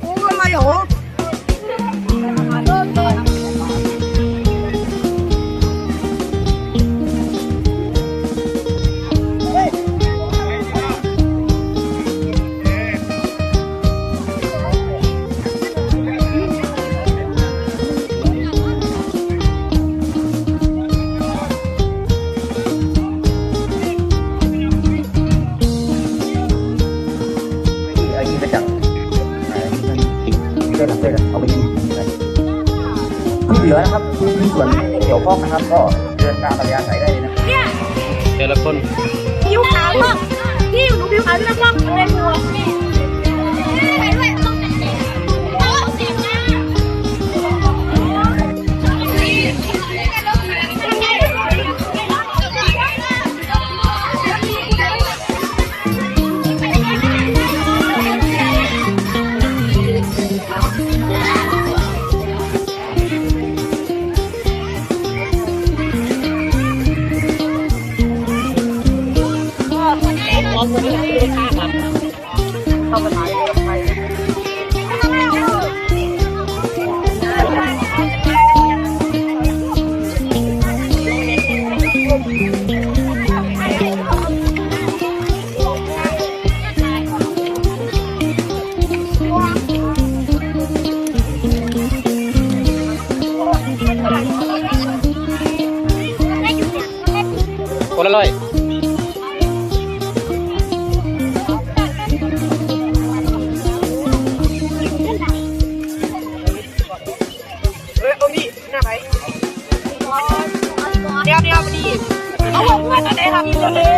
โอ้อะ เส้นเส้นเอาไปยิงไปที่เหลือนะครับที่มีส่วนเกี่ยวข้องนะครับ ก็เดินตามอัธยาศัยได้เลยนะแต่ละคนผิวขาวมากพี่หนูผิวขาวด้วยนะมันเป็นหัวนี่ Yeah.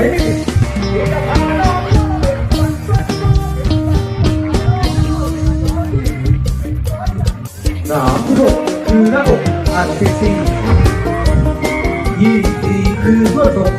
สามสิบหกคือหน้าอกอันเซ็กซี่ยี่สี่คือเพื่อศพ